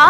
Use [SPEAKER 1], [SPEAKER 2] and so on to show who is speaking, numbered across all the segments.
[SPEAKER 1] 가?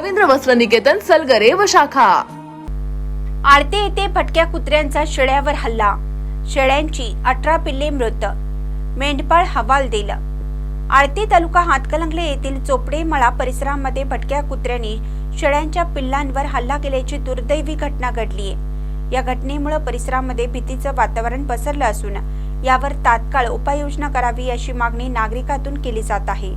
[SPEAKER 1] रवींद्र वस्त्र निकेतन सलगरे व शाखा.
[SPEAKER 2] आळते येथे भटक्या कुत्र्यांचा शेळ्यावर हल्ला. शेळ्यांची अठरा पिल्ले मृत. मेंढपाळ हवाल दिला. आळते तालुका हातकलंगले येथील चोपडे मळा परिसरामध्ये भटक्या कुत्र्यांनी शेळ्यांच्या पिल्लांवर हल्ला केल्याची दुर्दैवी घटना घडली आहे. या घटनेमुळे परिसरामध्ये भीतीचं वातावरण पसरलं असून यावर तात्काळ उपाययोजना करावी अशी मागणी नागरिकातून केली जात आहे.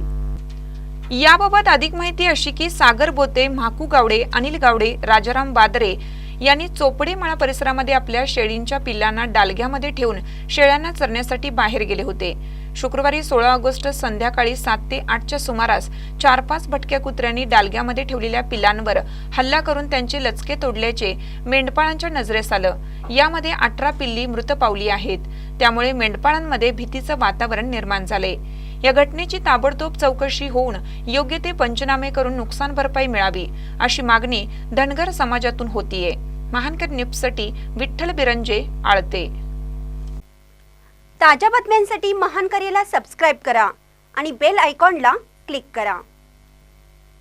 [SPEAKER 3] याबाबत अधिक माहिती अशी की सागर बोते म्हाकू गावडे अनिल गावडे राजाराम बादरे यांनी चोपडे मळा परिसरामध्ये आपल्या शेळींच्या पिल्लांना डालग्यामध्ये ठेवून शेळ्यांना चरण्यासाठी बाहेर गेले होते. शुक्रवारी सोळा ऑगस्ट संध्याकाळी सात ते आठच्या सुमारास चार पाच भटक्या कुत्र्यांनी डालग्यामध्ये ठेवलेल्या पिल्लांवर हल्ला करून त्यांचे लचके तोडल्याचे मेंढपाळांच्या नजरेस आलं. यामध्ये अठरा पिल्ली मृत पावली आहेत. त्यामुळे मेंढपाळांमध्ये भीतीचं वातावरण निर्माण झाले या घटनेची ताबडतोब चौकशी होऊन योग्य ते पंचनामे करून नुकसान भरपाई मिळावी अशी मागणी धनगर समाजातून होतीये. महानकर निपसटी विठ्ठल बिरंजे आळते.
[SPEAKER 2] ताज्या बातम्यांसाठी महानकरेला सबस्क्राईब करा आणि बेल आयकॉनला क्लिक करा.